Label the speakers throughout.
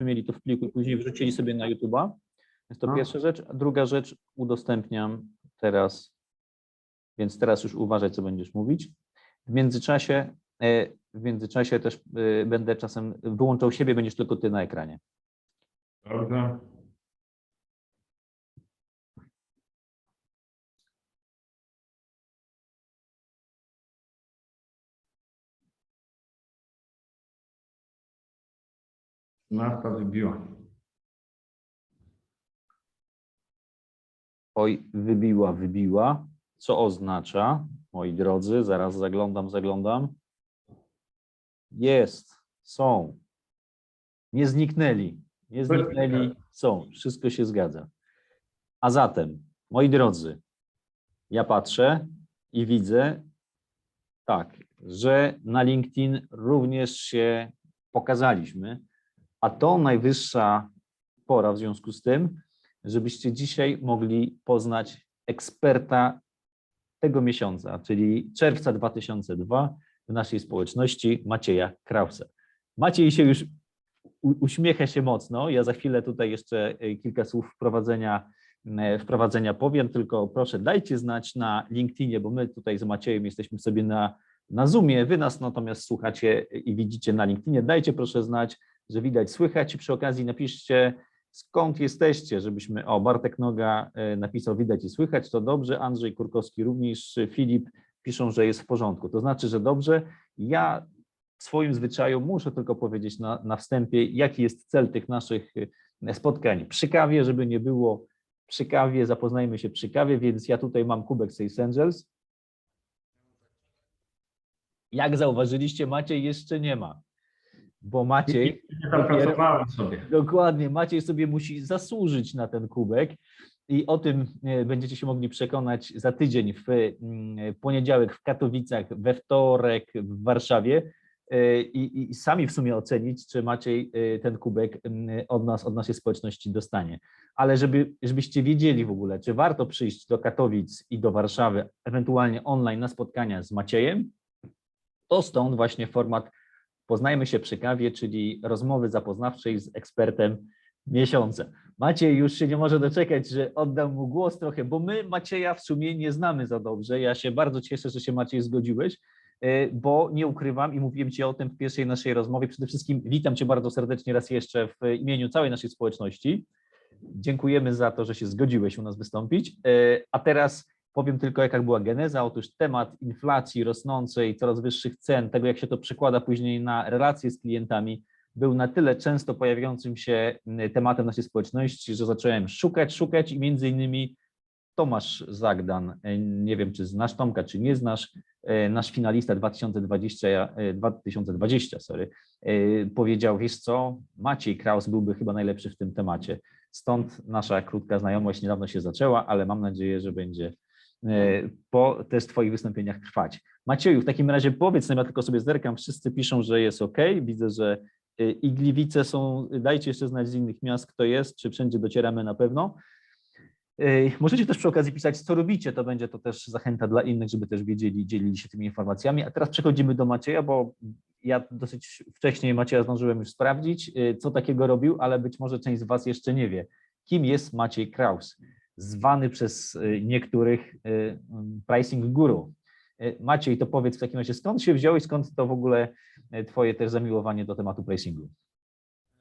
Speaker 1: mieli to w pliku i później wrzucili sobie na YouTube'a. Jest to
Speaker 2: No.
Speaker 1: pierwsza rzecz. A druga rzecz, udostępniam teraz, więc teraz już uważaj, co będziesz mówić. W międzyczasie, e, w międzyczasie też e, będę czasem wyłączał siebie, będziesz tylko ty na ekranie.
Speaker 2: Dobrze. Nafta wybiła.
Speaker 1: Oj, wybiła, wybiła. Co oznacza, moi drodzy, zaraz zaglądam, zaglądam. Jest, są. Nie zniknęli, nie zniknęli, są. Wszystko się zgadza. A zatem, moi drodzy, ja patrzę i widzę, tak, że na LinkedIn również się pokazaliśmy, a to najwyższa pora w związku z tym, żebyście dzisiaj mogli poznać eksperta tego miesiąca, czyli czerwca 2002 w naszej społeczności Macieja Krausa. Maciej się już uśmiecha się mocno. Ja za chwilę tutaj jeszcze e, kilka słów wprowadzenia, e, wprowadzenia powiem, tylko proszę dajcie znać na LinkedInie, bo my tutaj z Maciejem jesteśmy sobie na, na Zoomie, wy nas natomiast słuchacie i widzicie na LinkedInie. Dajcie proszę znać, że widać, słychać i przy okazji napiszcie skąd jesteście, żebyśmy, o Bartek Noga e, napisał widać i słychać, to dobrze, Andrzej Kurkowski również, Filip piszą, że jest w porządku, to znaczy, że dobrze. Ja w swoim zwyczaju muszę tylko powiedzieć na, na wstępie, jaki jest cel tych naszych e, spotkań przy kawie, żeby nie było przy kawie, zapoznajmy się przy kawie, więc ja tutaj mam kubek Sales Angels. Jak zauważyliście, Maciej jeszcze nie ma, bo Maciej
Speaker 2: Ja tam
Speaker 1: Dopiero-
Speaker 2: pracowałem sobie.
Speaker 1: Dokładnie, Maciej sobie musi zasłużyć na ten kubek i o tym e, będziecie się mogli przekonać za tydzień w mm, poniedziałek w Katowicach, we wtorek w Warszawie e, i, i sami w sumie ocenić, czy Maciej e, ten kubek mm, od nas, od naszej społeczności dostanie. Ale żeby, żebyście wiedzieli w ogóle, czy warto przyjść do Katowic i do Warszawy, ewentualnie online na spotkania z Maciejem, to stąd właśnie format Poznajmy się przy kawie, czyli rozmowy zapoznawczej z ekspertem miesiąca. Maciej już się nie może doczekać, że oddam mu głos trochę, bo my Macieja w sumie nie znamy za dobrze. Ja się bardzo cieszę, że się Maciej zgodziłeś, e, bo nie ukrywam i mówiłem Ci o tym w pierwszej naszej rozmowie. Przede wszystkim witam Cię bardzo serdecznie raz jeszcze w imieniu całej naszej społeczności. Dziękujemy za to, że się zgodziłeś u nas wystąpić. E, A teraz powiem tylko, jaka była geneza. Otóż temat inflacji rosnącej, coraz wyższych cen, tego jak się to przekłada później na relacje z klientami, był na tyle często pojawiającym się mm, tematem naszej społeczności, że zacząłem szukać, szukać i między innymi Tomasz Zagdan, e, nie wiem czy znasz Tomka, czy nie znasz, e, nasz finalista 2020, e, 2020 sorry, e, powiedział, wiesz co, Maciej Kraus byłby chyba najlepszy w tym temacie. Stąd nasza krótka znajomość niedawno się zaczęła, ale mam nadzieję, że będzie po też Twoich wystąpieniach trwać. Macieju, w takim razie powiedz nam, ja tylko sobie zerkam, wszyscy piszą, że jest ok, widzę, że e, Igliwice są, dajcie jeszcze znać z innych miast, kto jest, czy wszędzie docieramy na pewno. E, Możecie też przy okazji pisać, co robicie, to będzie to też zachęta dla innych, żeby też wiedzieli, dzielili się tymi informacjami. A teraz przechodzimy do Macieja, bo ja dosyć wcześniej Macieja zdążyłem już sprawdzić, e, co takiego robił, ale być może część z Was jeszcze nie wie. Kim jest Maciej Kraus? Zwany przez e, niektórych e, mm, pricing guru. E, Maciej, to powiedz w takim razie, skąd się wziąłeś, skąd to w ogóle Twoje też zamiłowanie do tematu pricingu?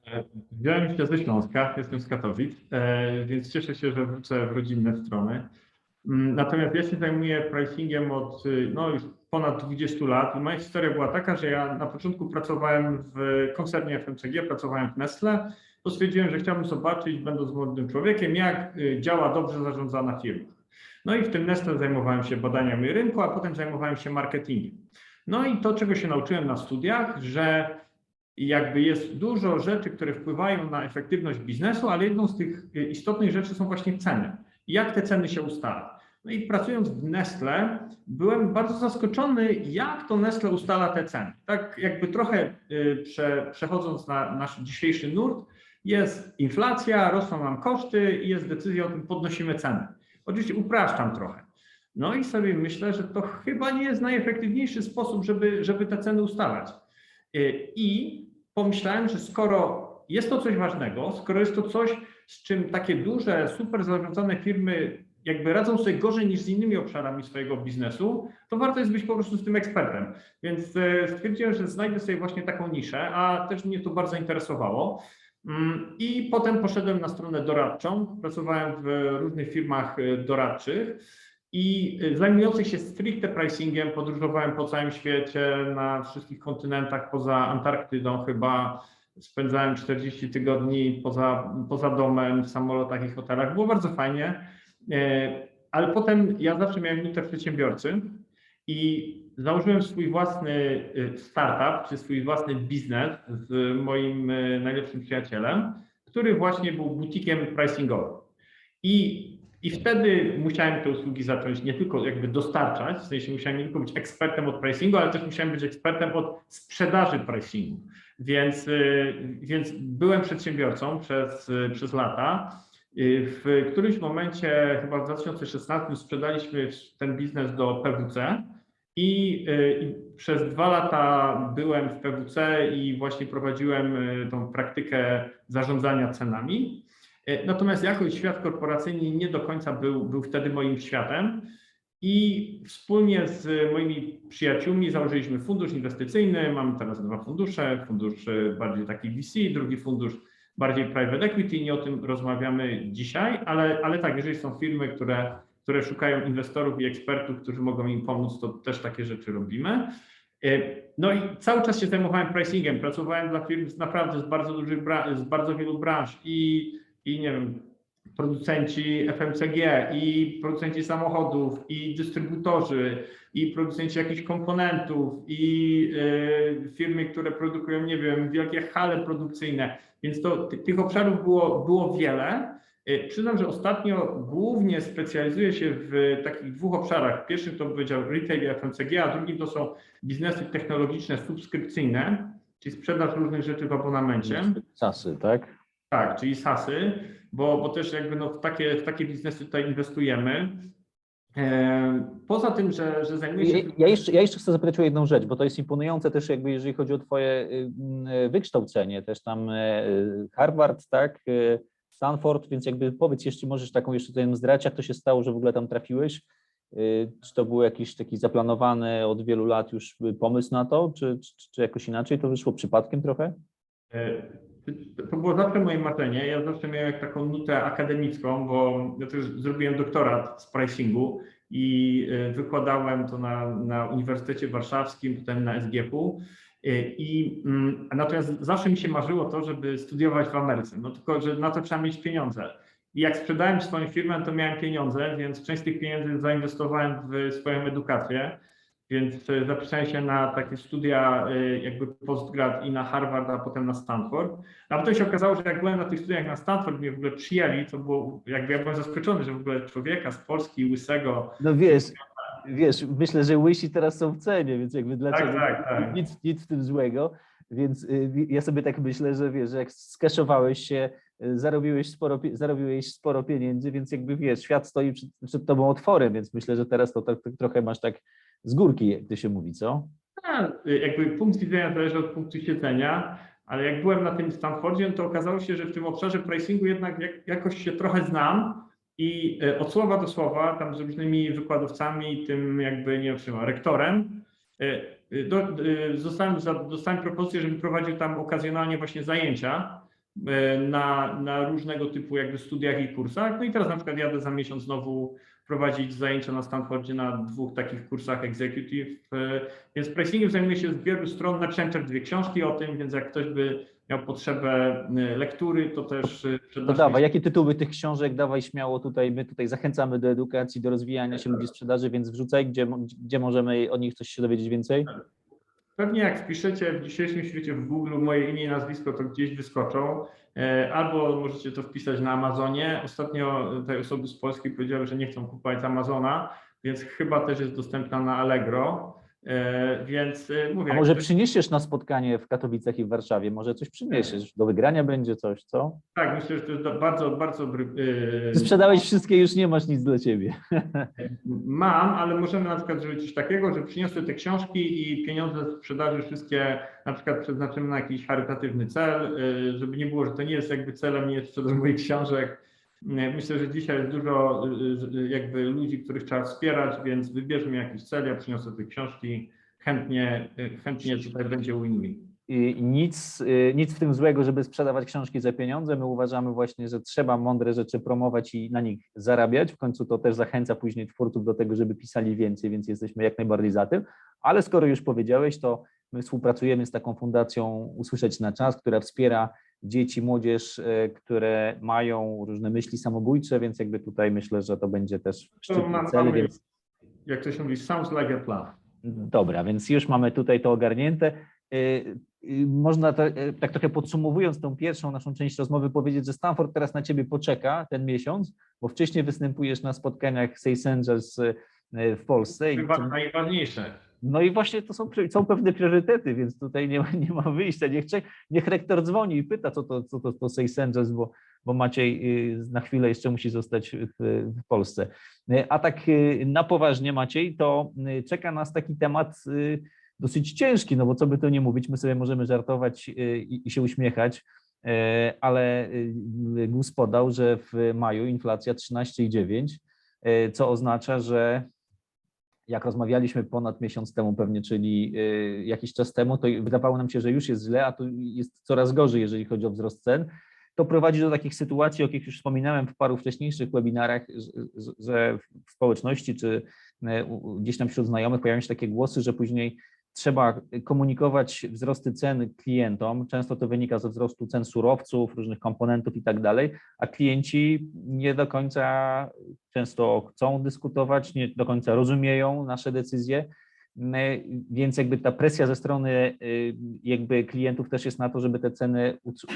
Speaker 2: E, Wziąłem się ze Śląska, jestem z Katowic, e, więc cieszę się, że wrócę w rodzinne strony. Mm, Natomiast ja się zajmuję pricingiem od y, no, już ponad 20 lat i moja historia była taka, że ja na początku pracowałem w koncernie FMCG, pracowałem w Nestle, to stwierdziłem, że chciałbym zobaczyć, będąc młodym człowiekiem, jak y, działa dobrze zarządzana firma. No i w tym Nestle zajmowałem się badaniami rynku, a potem zajmowałem się marketingiem. No i to, czego się nauczyłem na studiach, że jakby jest dużo rzeczy, które wpływają na efektywność biznesu, ale jedną z tych y, istotnych rzeczy są właśnie ceny. Jak te ceny się ustala. No i pracując w Nestle, byłem bardzo zaskoczony, jak to Nestle ustala te ceny. Tak jakby trochę y, prze, przechodząc na nasz dzisiejszy nurt, jest inflacja, rosną nam koszty i jest decyzja o tym, podnosimy ceny. Oczywiście upraszczam trochę. No i sobie myślę, że to chyba nie jest najefektywniejszy sposób, żeby, żeby te ceny ustalać. Y, I pomyślałem, że skoro jest to coś ważnego, skoro jest to coś, z czym takie duże, super zarządzane firmy jakby radzą sobie gorzej niż z innymi obszarami swojego biznesu, to warto jest być po prostu z tym ekspertem. Więc e, stwierdziłem, że znajdę sobie właśnie taką niszę, a też mnie to bardzo interesowało. Mm, I potem poszedłem na stronę doradczą. Pracowałem w różnych firmach e, doradczych i e, zajmujących się stricte pricingiem. Podróżowałem po całym świecie, na wszystkich kontynentach, poza Antarktydą chyba. Spędzałem 40 tygodni poza, poza domem, w samolotach i hotelach. Było bardzo fajnie. E, Ale potem ja zawsze miałem nutę przedsiębiorcy i założyłem swój własny y, startup, czy swój własny biznes z moim y, najlepszym przyjacielem, który właśnie był butikiem pricingowym. I, I wtedy musiałem te usługi zacząć nie tylko jakby dostarczać, w sensie musiałem nie tylko być ekspertem od pricingu, ale też musiałem być ekspertem od sprzedaży pricingu. Więc, y, więc byłem przedsiębiorcą przez, przez lata. W którymś momencie, chyba w 2016, sprzedaliśmy ten biznes do PWC i, y, i przez dwa lata byłem w PWC i właśnie prowadziłem y, tą praktykę zarządzania cenami. Y, Natomiast jakoś świat korporacyjny nie do końca był, był wtedy moim światem. I wspólnie z moimi przyjaciółmi założyliśmy fundusz inwestycyjny. Mamy teraz dwa fundusze. Fundusz bardziej taki VC, drugi fundusz bardziej private equity. Nie o tym rozmawiamy dzisiaj, ale, ale tak, jeżeli są firmy, które które szukają inwestorów i ekspertów, którzy mogą im pomóc, to też takie rzeczy robimy. No i cały czas się zajmowałem pricingiem. Pracowałem dla firm z naprawdę z bardzo dużych, z bardzo wielu branż i, i nie wiem, producenci FMCG i producenci samochodów i dystrybutorzy i producenci jakichś komponentów i y, firmy, które produkują, nie wiem, wielkie hale produkcyjne. Więc to tych obszarów było, było wiele. Y, Przyznam, że ostatnio głównie specjalizuję się w takich dwóch obszarach. Pierwszy to powiedział retail i FMCG, a drugi to są biznesy technologiczne subskrypcyjne, czyli sprzedaż różnych rzeczy w abonamencie.
Speaker 1: Sasy, tak?
Speaker 2: Tak, czyli SASy, bo, bo też jakby no w, takie, w takie biznesy tutaj inwestujemy. E, Poza tym, że, że zajmuję się.
Speaker 1: Ja, jeszcze, ja jeszcze chcę zapytać o jedną rzecz, bo to jest imponujące też jakby jeżeli chodzi o twoje y, y, wykształcenie, też tam y, Harvard, tak, Stanford, więc jakby powiedz, jeśli możesz taką jeszcze tutaj zdrać, jak to się stało, że w ogóle tam trafiłeś? Y, Czy to był jakiś taki zaplanowany od wielu lat już pomysł na to, czy, czy, czy jakoś inaczej to wyszło przypadkiem trochę?
Speaker 2: E, To było zawsze moje marzenie. Ja zawsze miałem taką nutę akademicką, bo ja też zrobiłem doktorat z pricingu i e, wykładałem to na, na Uniwersytecie Warszawskim, potem na SGP-u. E, I, mm, natomiast zawsze mi się marzyło to, żeby studiować w Ameryce. No tylko, że na to trzeba mieć pieniądze. I jak sprzedałem swoją firmę, to miałem pieniądze, więc część tych pieniędzy zainwestowałem w swoją edukację. Więc e, zapisałem się na takie studia e, jakby postgrad i na Harvard, a potem na Stanford. A potem się okazało, że jak byłem na tych studiach na Stanford, mnie w ogóle przyjęli, to było, jakby ja byłem zaskoczony, że w ogóle człowieka z Polski, łysego.
Speaker 1: No wiesz, wiesz, myślę, że łysi teraz są w cenie, więc jakby dlaczego
Speaker 2: tak, tak.
Speaker 1: Nic, nic w tym złego. Więc y, ja sobie tak myślę, że wiesz, że jak skeszowałeś się, y, zarobiłeś sporo, zarobiłeś sporo pieniędzy, więc jakby wiesz, świat stoi przed, przed tobą otworem, więc myślę, że teraz to tak, tak trochę masz tak z górki, jak to się mówi, co?
Speaker 2: A, Jakby punkt widzenia zależy od punktu siedzenia, ale jak byłem na tym Stanfordzie, to okazało się, że w tym obszarze pricingu jednak jak, jakoś się trochę znam i e, od słowa do słowa, tam z różnymi wykładowcami, tym jakby, nie wiem, rektorem, e, e, do, zostałem, za- dostałem propozycję, żebym prowadził tam okazjonalnie właśnie zajęcia na, na różnego typu jakby studiach i kursach. No i teraz na przykład jadę za miesiąc znowu prowadzić zajęcia na Stanfordzie na dwóch takich kursach executive. e, Więc pricingiem zajmuję się z wielu stron. Napisałem też dwie książki o tym, więc jak ktoś by miał potrzebę e, lektury, to też e,
Speaker 1: No dawaj, jakie tytuły tych książek, dawaj śmiało tutaj, my tutaj zachęcamy do edukacji, do rozwijania się ludzi sprzedaży, więc wrzucaj, gdzie, gdzie możemy o nich coś się dowiedzieć więcej?
Speaker 2: Pewnie jak wpiszecie w dzisiejszym świecie w Google moje imię i nazwisko, to gdzieś wyskoczą. E, Albo możecie to wpisać na Amazonie. Ostatnio te osoby z Polski powiedziały, że nie chcą kupować Amazona, więc chyba też jest dostępna na Allegro. E, Więc e, mówię.
Speaker 1: A może
Speaker 2: ktoś-
Speaker 1: przyniesiesz na spotkanie w Katowicach i w Warszawie? Może coś przyniesiesz? Do wygrania będzie coś, co?
Speaker 2: Tak, myślę, że to jest bardzo, bardzo e,
Speaker 1: sprzedałeś wszystkie, już nie masz nic dla ciebie.
Speaker 2: Mam, ale możemy na przykład zrobić coś takiego, że przyniosę te książki i pieniądze z sprzedaży wszystkie na przykład przeznaczymy na jakiś charytatywny cel, żeby nie było, że to nie jest jakby celem, nie jest sprzedaż moich książek. Y, Myślę, że dzisiaj jest dużo y, y, jakby ludzi, których trzeba wspierać, więc wybierzmy jakiś cel, ja przyniosę te książki, chętnie, y, chętnie tutaj będzie win-win.
Speaker 1: Nic, y, nic w tym złego, żeby sprzedawać książki za pieniądze. My uważamy właśnie, że trzeba mądre rzeczy promować i na nich zarabiać. W końcu to też zachęca później twórców do tego, żeby pisali więcej, więc jesteśmy jak najbardziej za tym. Ale skoro już powiedziałeś, to my współpracujemy z taką fundacją Usłyszeć na czas, która wspiera dzieci, młodzież, y, które mają różne myśli samobójcze, więc jakby tutaj myślę, że to będzie też szczytny cel, więc
Speaker 2: Jak to się mówi, sounds like a plan.
Speaker 1: Dobra, więc już mamy tutaj to ogarnięte. Y, Można to, y, tak trochę podsumowując tą pierwszą naszą część rozmowy powiedzieć, że Stanford teraz na ciebie poczeka ten miesiąc, bo wcześniej występujesz na spotkaniach y, w Polsce.
Speaker 2: Chyba najważniejsze.
Speaker 1: No i właśnie to są, są pewne priorytety, więc tutaj nie ma, nie ma wyjścia. Niech, niech rektor dzwoni i pyta, co to, co to, to Sales Angels, bo, bo Maciej y, na chwilę jeszcze musi zostać w, w Polsce. Y, A tak y, na poważnie, Maciej, to czeka nas taki temat dosyć ciężki, no bo co by to nie mówić, my sobie możemy żartować i, i się uśmiechać, ale GUS podał, że w maju inflacja 13,9, y, co oznacza, że jak rozmawialiśmy ponad miesiąc temu pewnie, czyli y, jakiś czas temu, to wydawało nam się, że już jest źle, a tu jest coraz gorzej, jeżeli chodzi o wzrost cen. To prowadzi do takich sytuacji, o jakich już wspominałem w paru wcześniejszych webinarach, że, w społeczności czy y, gdzieś tam wśród znajomych pojawiają się takie głosy, że później trzeba komunikować wzrosty cen klientom. Często to wynika ze wzrostu cen surowców, różnych komponentów i tak dalej, a klienci nie do końca często chcą dyskutować, nie do końca rozumieją nasze decyzje, więc jakby ta presja ze strony y, jakby klientów też jest na to, żeby te ceny utr-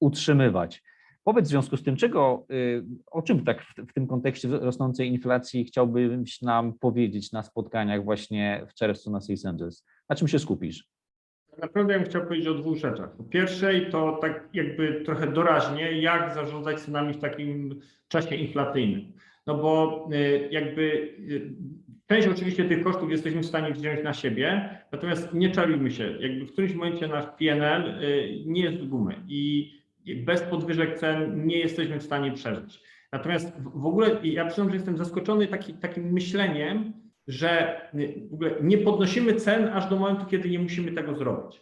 Speaker 1: utrzymywać. Powiedz w związku z tym, czego, y, o czym tak w, w tym kontekście rosnącej inflacji chciałbyś nam powiedzieć na spotkaniach właśnie w czerwcu na Sales Angels? Na czym się skupisz?
Speaker 2: Naprawdę bym chciał powiedzieć o dwóch rzeczach. Po pierwszej to tak jakby trochę doraźnie, jak zarządzać cenami w takim czasie inflacyjnym. No bo y, jakby y, część oczywiście tych kosztów jesteśmy w stanie wziąć na siebie, natomiast nie czarujmy się, jakby w którymś momencie nasz PNL y, nie jest z gumy i bez podwyżek cen nie jesteśmy w stanie przeżyć. Natomiast w ogóle ja przyznam, że jestem zaskoczony taki, takim myśleniem, że w ogóle nie podnosimy cen aż do momentu, kiedy nie musimy tego zrobić.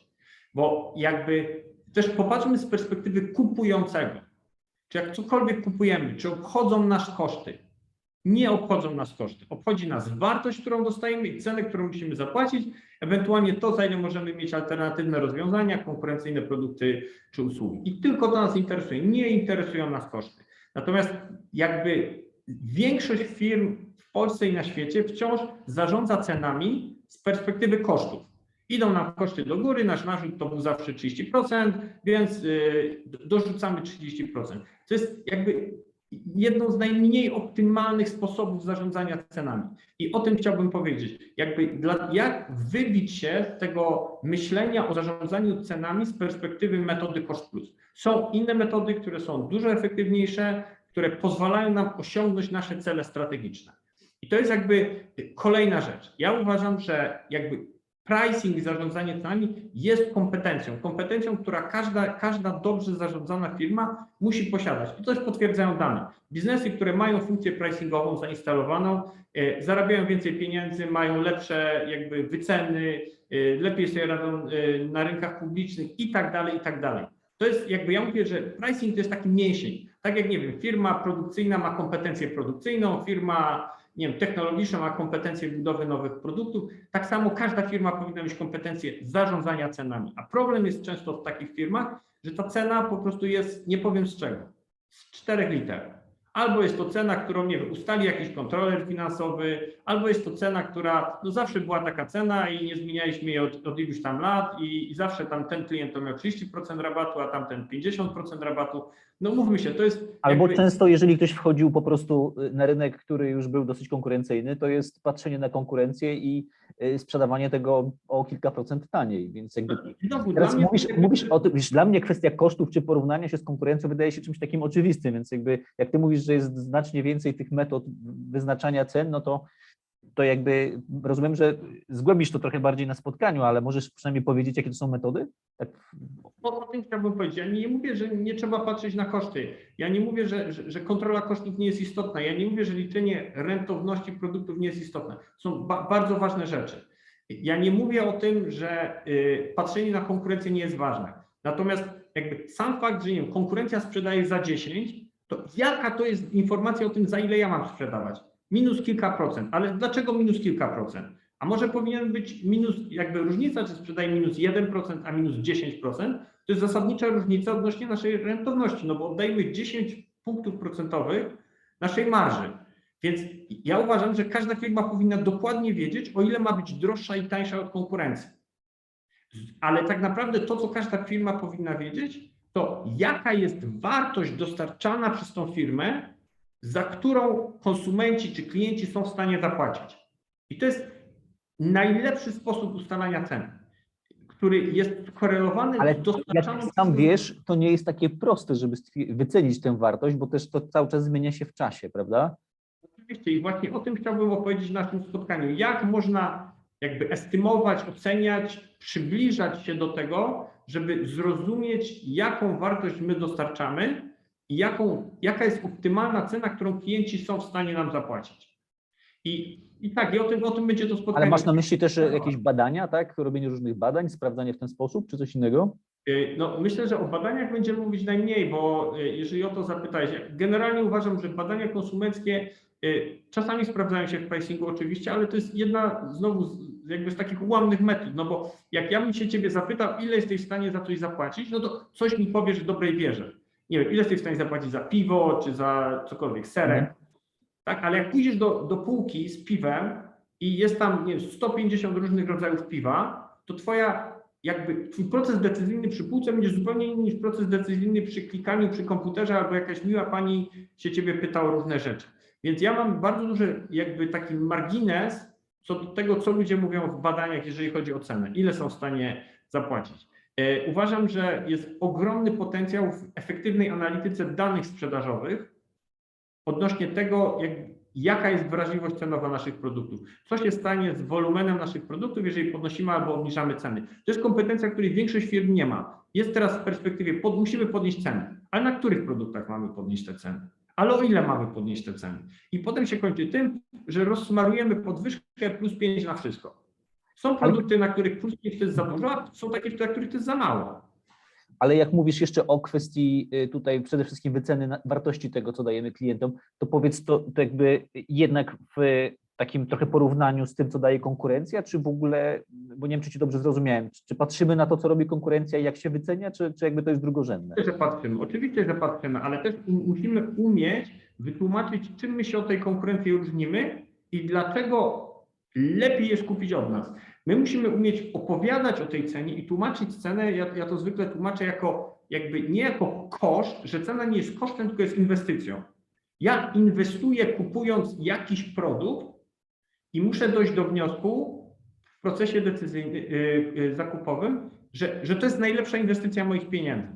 Speaker 2: Bo jakby też popatrzmy z perspektywy kupującego. Czy jak cokolwiek kupujemy, czy obchodzą nas koszty? Nie obchodzą nas koszty. Obchodzi nas wartość, którą dostajemy i cenę, którą musimy zapłacić, ewentualnie to, za ile możemy mieć alternatywne rozwiązania, konkurencyjne produkty czy usługi. I tylko to nas interesuje. Nie interesują nas koszty. Natomiast jakby większość firm w Polsce i na świecie wciąż zarządza cenami z perspektywy kosztów. Idą nam koszty do góry, nasz narzut to był zawsze 30%, więc y, dorzucamy 30%. To jest jakby jedną z najmniej optymalnych sposobów zarządzania cenami. I o tym chciałbym powiedzieć. Jakby dla, jak wybić się z tego myślenia o zarządzaniu cenami z perspektywy metody cost plus. Są inne metody, które są dużo efektywniejsze, które pozwalają nam osiągnąć nasze cele strategiczne. I to jest jakby kolejna rzecz. Ja uważam, że jakby pricing i zarządzanie cenami jest kompetencją. Kompetencją, która każda, każda dobrze zarządzana firma musi posiadać. I to też potwierdzają dane. Biznesy, które mają funkcję pricingową zainstalowaną, e, zarabiają więcej pieniędzy, mają lepsze jakby wyceny, e, lepiej sobie radzą e, na rynkach publicznych i tak dalej, i tak dalej. To jest jakby, ja mówię, że pricing to jest taki mięsień. Tak jak, nie wiem, firma produkcyjna ma kompetencję produkcyjną, firma, nie wiem, technologiczna ma kompetencję budowy nowych produktów, tak samo każda firma powinna mieć kompetencję zarządzania cenami. A problem jest często w takich firmach, że ta cena po prostu jest, nie powiem z czego, z czterech liter. Albo jest to cena, którą nie wiem, ustali jakiś kontroler finansowy, albo jest to cena, która no zawsze była taka cena i nie zmienialiśmy jej od, od iluś tam lat i, i zawsze tam ten klient to miał 30% rabatu, a tamten 50% rabatu. No mówmy się, to jest.
Speaker 1: Albo
Speaker 2: jakby-
Speaker 1: często, jeżeli ktoś wchodził po prostu y, na rynek, który już był dosyć konkurencyjny, to jest patrzenie na konkurencję i y, sprzedawanie tego o kilka procent taniej, więc jakby
Speaker 2: Znowu,
Speaker 1: Teraz
Speaker 2: mnie-
Speaker 1: mówisz, mówisz o tym, wiesz, dla mnie kwestia kosztów czy porównania się z konkurencją wydaje się czymś takim oczywistym, więc jakby jak ty mówisz, że jest znacznie więcej tych metod wyznaczania cen, no to, to jakby rozumiem, że zgłębisz to trochę bardziej na spotkaniu, ale możesz przynajmniej powiedzieć, jakie to są metody? Tak,
Speaker 2: O, tym chciałbym powiedzieć. Ja nie mówię, że nie trzeba patrzeć na koszty. Ja nie mówię, że, że, że kontrola kosztów nie jest istotna. Ja nie mówię, że liczenie rentowności produktów nie jest istotne. Są ba bardzo ważne rzeczy. Ja nie mówię o tym, że y, patrzenie na konkurencję nie jest ważne. Natomiast jakby sam fakt, że nie wiem, konkurencja sprzedaje za 10, to jaka to jest informacja o tym, za ile ja mam sprzedawać? Minus kilka procent. Ale dlaczego minus kilka procent? A może powinien być minus, jakby różnica, czy sprzedaje minus 1%, a minus 10%, to jest zasadnicza różnica odnośnie naszej rentowności, no bo oddajemy 10 punktów procentowych naszej marży. Więc ja uważam, że każda firma powinna dokładnie wiedzieć, o ile ma być droższa i tańsza od konkurencji. Ale tak naprawdę to, co każda firma powinna wiedzieć, to jaka jest wartość dostarczana przez tą firmę, za którą konsumenci czy klienci są w stanie zapłacić. I to jest najlepszy sposób ustalania ceny, który jest skorelowany
Speaker 1: ale
Speaker 2: z
Speaker 1: jak
Speaker 2: dostarczaną
Speaker 1: sam
Speaker 2: przez-
Speaker 1: wiesz, to nie jest takie proste, żeby wycenić tę wartość, bo też to cały czas zmienia się w czasie, prawda?
Speaker 2: Oczywiście i właśnie o tym chciałbym opowiedzieć na naszym spotkaniu. Jak można jakby estymować, oceniać, przybliżać się do tego, żeby zrozumieć, jaką wartość my dostarczamy i jaką, jaka jest optymalna cena, którą klienci są w stanie nam zapłacić. I, i tak, i o tym, o tym będzie to spotkanie.
Speaker 1: Ale masz na myśli też e, jakieś badania, tak? Robienie różnych badań, sprawdzanie w ten sposób, czy coś innego?
Speaker 2: Y, No, myślę, że o badaniach będziemy mówić najmniej, bo y, jeżeli o to zapytałeś, generalnie uważam, że badania konsumenckie czasami sprawdzają się w pricingu oczywiście, ale to jest jedna znowu z, jakby z takich ułamnych metod, no bo jak ja bym się ciebie zapytał, ile jesteś w stanie za coś zapłacić, no to coś mi powiesz w dobrej wierze. Nie wiem, ile jesteś w stanie zapłacić za piwo, czy za cokolwiek, serek,
Speaker 1: Mhm.
Speaker 2: tak, ale jak pójdziesz do, do półki z piwem i jest tam nie wiem, 150 różnych rodzajów piwa, to twoja jakby twój proces decyzyjny przy półce będzie zupełnie inny niż proces decyzyjny przy klikaniu przy komputerze albo jakaś miła pani się ciebie pyta o różne rzeczy. Więc ja mam bardzo duży jakby taki margines co do tego, co ludzie mówią w badaniach, jeżeli chodzi o cenę, ile są w stanie zapłacić. E, Uważam, że jest ogromny potencjał w efektywnej analityce danych sprzedażowych odnośnie tego, jak, jaka jest wrażliwość cenowa naszych produktów. Co się stanie z wolumenem naszych produktów, jeżeli podnosimy albo obniżamy ceny. To jest kompetencja, której większość firm nie ma. Jest teraz w perspektywie, pod, musimy podnieść ceny, ale na których produktach mamy podnieść te ceny? Ale o ile mamy podnieść te ceny? I potem się kończy tym, że rozsmarujemy podwyżkę plus 5 na wszystko. Są produkty, na których 5 to jest za dużo, a są takie, na których to jest za mało.
Speaker 1: Ale jak mówisz jeszcze o kwestii y, tutaj przede wszystkim wyceny wartości tego, co dajemy klientom, to powiedz to, to jakby jednak w takim trochę porównaniu z tym, co daje konkurencja, czy w ogóle, bo nie wiem, czy ci dobrze zrozumiałem, czy, czy patrzymy na to, co robi konkurencja i jak się wycenia, czy, czy jakby to jest drugorzędne?
Speaker 2: Oczywiście, że patrzymy, oczywiście, że patrzymy, ale też musimy umieć wytłumaczyć, czym my się od tej konkurencji różnimy i dlaczego lepiej jest kupić od nas. My musimy umieć opowiadać o tej cenie i tłumaczyć cenę, ja, ja to zwykle tłumaczę jako jakby nie jako koszt, że cena nie jest kosztem, tylko jest inwestycją. Ja inwestuję kupując jakiś produkt i muszę dojść do wniosku w procesie decyzyjnym, yy, yy, zakupowym, że, że to jest najlepsza inwestycja moich pieniędzy.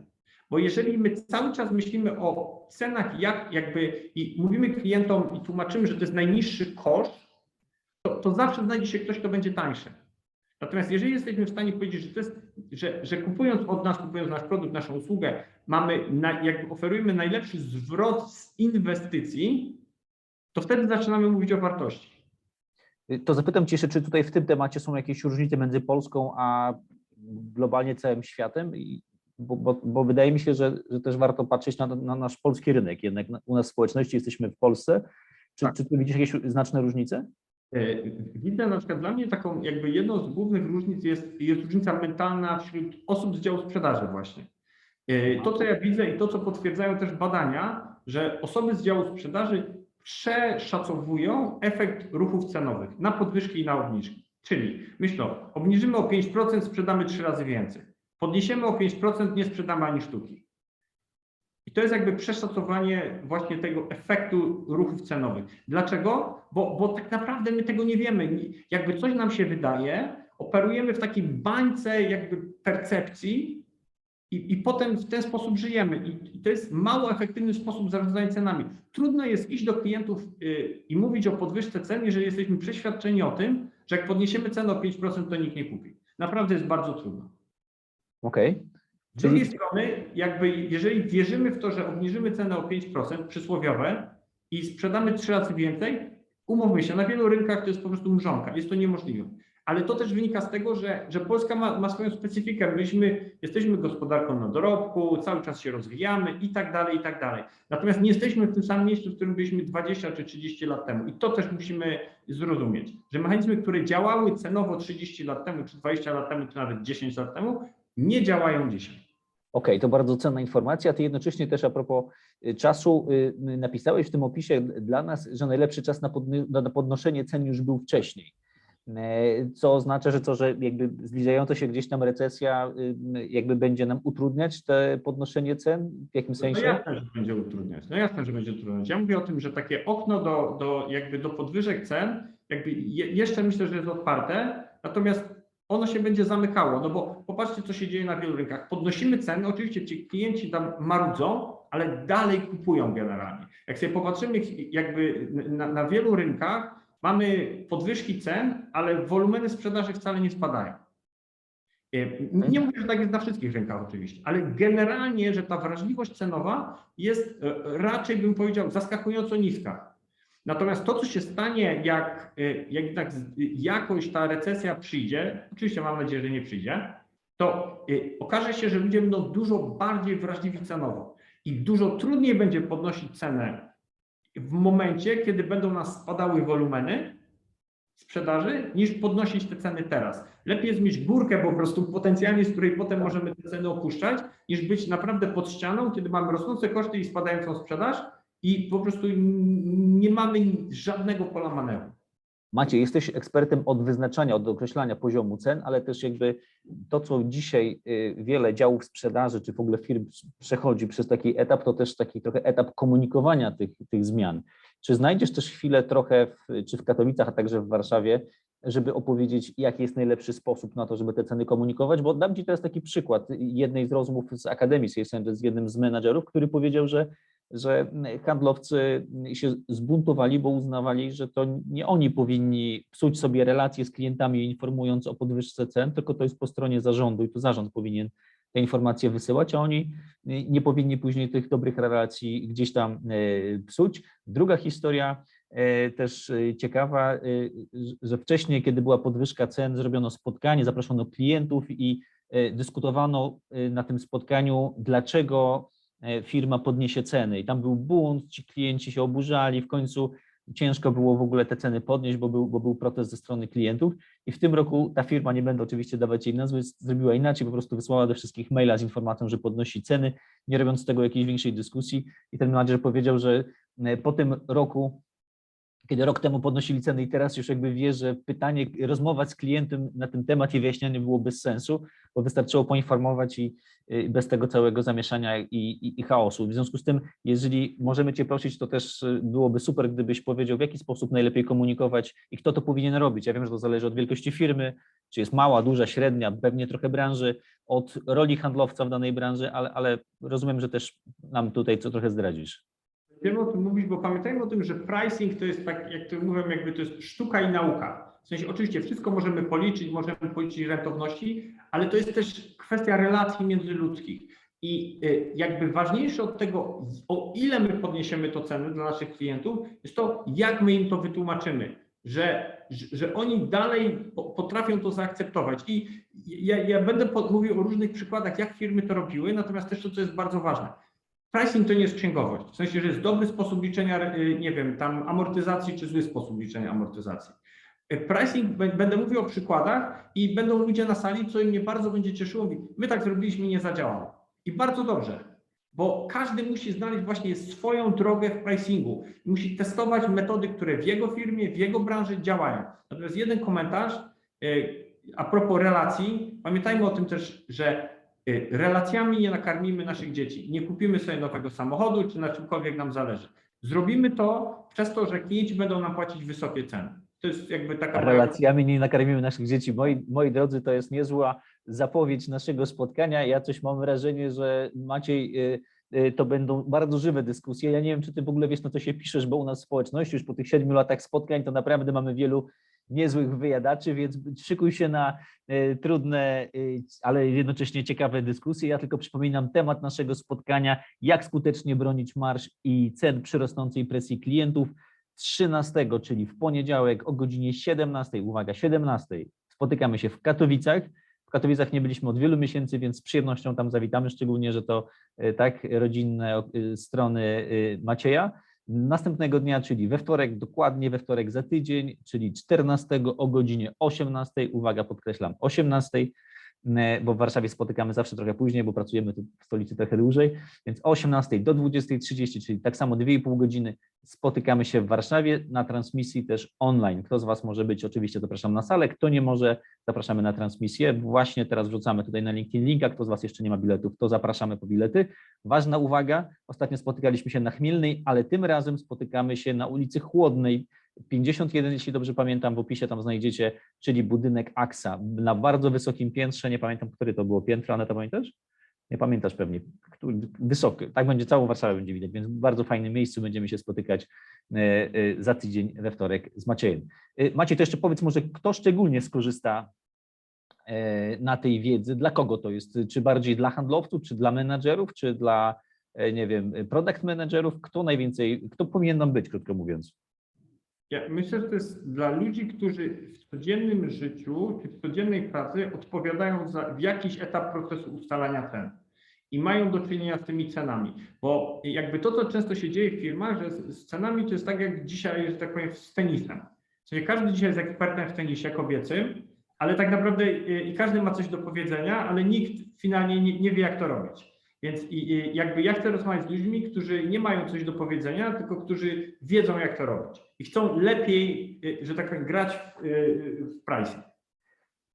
Speaker 2: Bo jeżeli my cały czas myślimy o cenach, jak jakby i mówimy klientom i tłumaczymy, że to jest najniższy koszt, to, to zawsze znajdzie się ktoś, kto będzie tańszy. Natomiast jeżeli jesteśmy w stanie powiedzieć, że, to jest, że, że kupując od nas, kupując nasz produkt, naszą usługę, mamy, na, jakby oferujemy najlepszy zwrot z inwestycji, to wtedy zaczynamy mówić o wartości.
Speaker 1: To zapytam Cię jeszcze, czy tutaj w tym temacie są jakieś różnice między Polską a globalnie całym światem? Bo, bo, bo wydaje mi się, że, że też warto patrzeć na, na nasz polski rynek. Jednak na- u nas w społeczności jesteśmy w Polsce. Czy,
Speaker 2: Tak.
Speaker 1: czy tu widzisz jakieś znaczne różnice?
Speaker 2: E, Widzę na przykład dla mnie taką jakby jedną z głównych różnic jest, jest różnica mentalna wśród osób z działu sprzedaży właśnie. Y, To, co ja widzę i to, co potwierdzają też badania, że osoby z działu sprzedaży przeszacowują efekt ruchów cenowych na podwyżki i na obniżki. Czyli myślą, obniżymy o 5%, sprzedamy trzy razy więcej. Podniesiemy o 5%, nie sprzedamy ani sztuki. I to jest jakby przeszacowanie właśnie tego efektu ruchów cenowych. Dlaczego? Bo, bo tak naprawdę my tego nie wiemy. Jakby coś nam się wydaje, operujemy w takiej bańce jakby percepcji i, i potem w ten sposób żyjemy. I, I to jest mało efektywny sposób zarządzania cenami. Trudno jest iść do klientów y, i mówić o podwyżce cen, jeżeli jesteśmy przeświadczeni o tym, że jak podniesiemy cenę o 5%, to nikt nie kupi. Naprawdę jest bardzo trudno.
Speaker 1: Okej.
Speaker 2: Z drugiej strony, jakby jeżeli wierzymy w to, że obniżymy cenę o 5% przysłowiowe i sprzedamy trzy razy więcej, umówmy się, na wielu rynkach to jest po prostu mrzonka, jest to niemożliwe. Ale to też wynika z tego, że, że Polska ma, ma swoją specyfikę. Myśmy, jesteśmy gospodarką na dorobku, cały czas się rozwijamy i tak dalej, i tak dalej. Natomiast nie jesteśmy w tym samym miejscu, w którym byliśmy 20 czy 30 lat temu. I to też musimy zrozumieć, że mechanizmy, które działały cenowo 30 lat temu, czy 20 lat temu, czy nawet 10 lat temu, nie działają dzisiaj.
Speaker 1: Okej, to bardzo cenna informacja. Ty jednocześnie też a propos y, czasu y, napisałeś w tym opisie dla nas, że najlepszy czas na, podnoszenie cen już był wcześniej. E, Co oznacza, że to, że jakby zbliżająca się gdzieś tam recesja y, jakby będzie nam utrudniać te podnoszenie cen? W jakim
Speaker 2: No
Speaker 1: sensie?
Speaker 2: jasne, że będzie utrudniać. No jasne, że będzie utrudniać. Ja mówię o tym, że takie okno do, do jakby do podwyżek cen, jakby je, jeszcze myślę, że jest otwarte, natomiast ono się będzie zamykało, no bo popatrzcie, co się dzieje na wielu rynkach. Podnosimy ceny, oczywiście ci klienci tam marudzą, ale dalej kupują generalnie. Jak sobie popatrzymy jakby na, na wielu rynkach, mamy podwyżki cen, ale wolumeny sprzedaży wcale nie spadają. E, Nie mówię, że tak jest na wszystkich rynkach oczywiście, ale generalnie, że ta wrażliwość cenowa jest e, raczej, bym powiedział, zaskakująco niska. Natomiast to, co się stanie, jak, e, jak jednak jakoś ta recesja przyjdzie, oczywiście mam nadzieję, że nie przyjdzie, to e, okaże się, że ludzie będą dużo bardziej wrażliwi cenowo i dużo trudniej będzie podnosić cenę w momencie, kiedy będą nas spadały wolumeny, sprzedaży, niż podnosić te ceny teraz. Lepiej jest mieć górkę po prostu potencjalnie, z której potem możemy te ceny opuszczać, niż być naprawdę pod ścianą, kiedy mamy rosnące koszty i spadającą sprzedaż i po prostu nie mamy żadnego pola manewru.
Speaker 1: Macie, jesteś ekspertem od wyznaczania, od określania poziomu cen, ale też jakby to, co dzisiaj y, wiele działów sprzedaży, czy w ogóle firm przechodzi przez taki etap, to też taki trochę etap komunikowania tych, tych zmian. Czy znajdziesz też chwilę trochę, w, czy w Katowicach, a także w Warszawie, żeby opowiedzieć, jaki jest najlepszy sposób na to, żeby te ceny komunikować? Bo dam Ci teraz taki przykład jednej z rozmów z Akademii z jednym z menadżerów, który powiedział, że że handlowcy się zbuntowali, bo uznawali, że to nie oni powinni psuć sobie relacje z klientami, informując o podwyżce cen, tylko to jest po stronie zarządu i to zarząd powinien te informacje wysyłać, a oni nie powinni później tych dobrych relacji gdzieś tam e, psuć. Druga historia, e, też e, ciekawa, że wcześniej, kiedy była podwyżka cen, zrobiono spotkanie, zaproszono klientów i dyskutowano na tym spotkaniu, dlaczego firma podniesie ceny. I tam był bunt, ci klienci się oburzali, w końcu ciężko było w ogóle te ceny podnieść, bo był, bo był protest ze strony klientów. I w tym roku ta firma, nie będę oczywiście dawać jej nazwy, zrobiła inaczej, po prostu wysłała do wszystkich maila z informacją, że podnosi ceny, nie robiąc z tego jakiejś większej dyskusji. I ten menadżer powiedział, że e, po tym roku kiedy rok temu podnosili ceny i teraz już jakby wie, że pytanie, rozmowa z klientem na ten temat i wyjaśnianie było bez sensu, bo wystarczyło poinformować i bez tego całego zamieszania i, i, i chaosu. W związku z tym, jeżeli możemy Cię prosić, to też y, byłoby super, gdybyś powiedział, w jaki sposób najlepiej komunikować i kto to powinien robić. Ja wiem, że to zależy od wielkości firmy, czy jest mała, duża, średnia, pewnie trochę branży, od roli handlowca w danej branży, ale, ale rozumiem, że też nam tutaj co trochę zdradzisz.
Speaker 2: Wiemy o tym mówić, bo pamiętajmy o tym, że pricing to jest tak, jak to mówią, jakby to jest sztuka i nauka. W sensie oczywiście wszystko możemy policzyć, możemy policzyć rentowności, ale to jest też kwestia relacji międzyludzkich. I y, jakby ważniejsze od tego, o ile my podniesiemy to ceny dla naszych klientów, jest to, jak my im to wytłumaczymy, że, że, oni dalej po- potrafią to zaakceptować. I ja, ja będę mówił o różnych przykładach, jak firmy to robiły, natomiast też to, co jest bardzo ważne. Pricing to nie jest księgowość. W sensie, że jest dobry sposób liczenia, y, nie wiem, tam amortyzacji, czy zły sposób liczenia amortyzacji. Pricing, będę mówił o przykładach i będą ludzie na sali, co im mnie bardzo będzie cieszyło. Mówi, my tak zrobiliśmy i nie zadziałało. I bardzo dobrze, bo każdy musi znaleźć właśnie swoją drogę w pricingu. Musi testować metody, które w jego firmie, w jego branży działają. Natomiast jeden komentarz y, a propos relacji, pamiętajmy o tym też, że y, relacjami nie nakarmimy naszych dzieci. Nie kupimy sobie nowego samochodu, czy na czymkolwiek nam zależy. Zrobimy to przez to, że klienci będą nam płacić wysokie ceny. To jest jakby taka
Speaker 1: relacjami nie nakarmimy naszych dzieci. Moi, moi drodzy, to jest niezła zapowiedź naszego spotkania. Ja coś mam wrażenie, że Maciej, y, y, to będą bardzo żywe dyskusje. Ja nie wiem, czy ty w ogóle wiesz, na co się piszesz, bo u nas w społeczności już po tych siedmiu latach spotkań to naprawdę mamy wielu niezłych wyjadaczy, więc szykuj się na y, trudne, ale jednocześnie ciekawe dyskusje. Ja tylko przypominam temat naszego spotkania, jak skutecznie bronić marsz i cen przy rosnącej presji klientów. 13, czyli w poniedziałek o godzinie 17, uwaga, 17, spotykamy się w Katowicach. W Katowicach nie byliśmy od wielu miesięcy, więc z przyjemnością tam zawitamy, szczególnie, że to e, tak rodzinne e, strony e, Macieja. Następnego dnia, czyli we wtorek, dokładnie we wtorek za tydzień, czyli 14 o godzinie 18, uwaga, podkreślam, 18, e, bo w Warszawie spotykamy zawsze trochę później, bo pracujemy tu w stolicy trochę dłużej, więc o 18 do 20.30, czyli tak samo 2,5 godziny spotykamy się w Warszawie na transmisji też online. Kto z Was może być, oczywiście zapraszam na salę, kto nie może, zapraszamy na transmisję. Właśnie teraz wrzucamy tutaj na LinkedIn linka, kto z Was jeszcze nie ma biletów, to zapraszamy po bilety. Ważna uwaga, ostatnio spotykaliśmy się na Chmielnej, ale tym razem spotykamy się na ulicy Chłodnej, 51, jeśli dobrze pamiętam, w opisie tam znajdziecie, czyli budynek AXA na bardzo wysokim piętrze, nie pamiętam, który to było piętro, Aneta pamiętasz? Nie pamiętasz pewnie, wysoki, tak będzie, całą Warszawę będzie widać, więc w bardzo fajnym miejscu będziemy się spotykać e, e, za tydzień we wtorek z Maciejem. E, Maciej, to jeszcze powiedz może, kto szczególnie skorzysta na tej wiedzy, dla kogo to jest, czy bardziej dla handlowców, czy dla menadżerów, czy dla, nie wiem, product managerów, kto najwięcej, kto powinien nam być, krótko mówiąc?
Speaker 2: Ja myślę, że to jest dla ludzi, którzy w codziennym życiu czy w codziennej pracy odpowiadają za w jakiś etap procesu ustalania cen i mają do czynienia z tymi cenami. Bo jakby to, co często się dzieje w firmach, że z, cenami to jest tak jak dzisiaj, że tak powiem, z tenisem. W każdy dzisiaj jest ekspertem w tenisie kobiecym, ale tak naprawdę y, i każdy ma coś do powiedzenia, ale nikt finalnie nie, nie wie, jak to robić. Więc i, i jakby ja chcę rozmawiać z ludźmi, którzy nie mają coś do powiedzenia, tylko którzy wiedzą, jak to robić i chcą lepiej, y, że tak powiem, grać w, y, w pricing.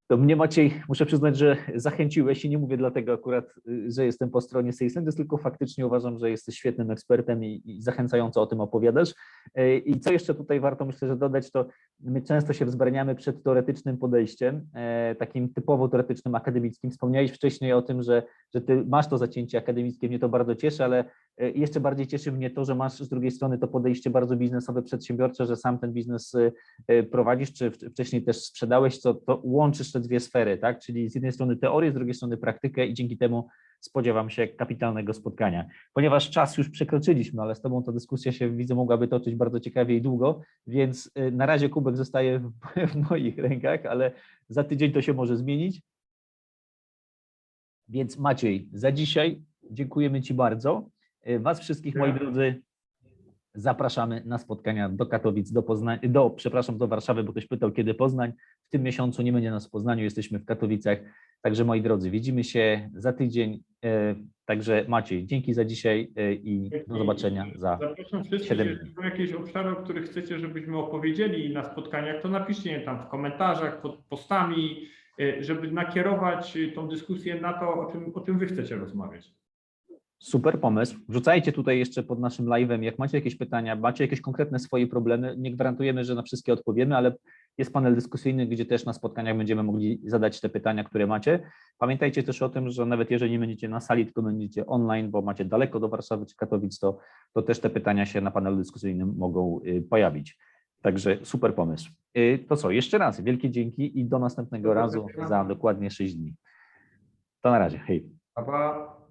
Speaker 1: To mnie Maciej, muszę przyznać, że zachęciłeś i nie mówię dlatego akurat, y, że jestem po stronie Salesland, tylko faktycznie uważam, że jesteś świetnym ekspertem i, i zachęcająco o tym opowiadasz. Y, I co jeszcze tutaj warto myślę, że dodać, to my często się wzbraniamy przed teoretycznym podejściem, e, takim typowo teoretycznym, akademickim. Wspomniałeś wcześniej o tym, że, że ty masz to zacięcie akademickie, mnie to bardzo cieszy, ale e, jeszcze bardziej cieszy mnie to, że masz z drugiej strony to podejście bardzo biznesowe, przedsiębiorcze, że sam ten biznes y, prowadzisz, czy wcześniej też sprzedałeś, co to łączysz te dwie sfery, tak? Czyli z jednej strony teorię, z drugiej strony praktykę i dzięki temu spodziewam się kapitalnego spotkania. Ponieważ czas już przekroczyliśmy, ale z Tobą ta dyskusja się widzę mogłaby toczyć bardzo ciekawie i długo, więc y, na razie kubek zostaje w, w moich rękach, ale za tydzień to się może zmienić. Więc Maciej, za dzisiaj dziękujemy Ci bardzo. Y, Was wszystkich, moi drodzy, zapraszamy na spotkania do Katowic, do Poznań, do, przepraszam, do Warszawy, bo ktoś pytał, kiedy Poznań. W tym miesiącu nie będzie nas w Poznaniu, jesteśmy w Katowicach. Także moi drodzy, widzimy się za tydzień. E, Także Maciej, dzięki za dzisiaj e, i do zobaczenia za.
Speaker 2: Zapraszam wszystkich,
Speaker 1: siedem
Speaker 2: jeżeli są jakieś obszary, o których chcecie, żebyśmy opowiedzieli na spotkaniach, to napiszcie je tam w komentarzach, pod postami, y, żeby nakierować tą dyskusję na to, o czym, o czym wy chcecie rozmawiać.
Speaker 1: Super pomysł. Wrzucajcie tutaj jeszcze pod naszym live'em, jak macie jakieś pytania, macie jakieś konkretne swoje problemy. Nie gwarantujemy, że na wszystkie odpowiemy, ale jest panel dyskusyjny, gdzie też na spotkaniach będziemy mogli zadać te pytania, które macie. Pamiętajcie też o tym, że nawet jeżeli nie będziecie na sali, tylko będziecie online, bo macie daleko do Warszawy czy Katowic, to, to też te pytania się na panelu dyskusyjnym mogą y, pojawić. Także super pomysł. Y, To co, jeszcze raz wielkie dzięki i do następnego razu za dokładnie 6 dni. To na razie, hej.
Speaker 2: Pa.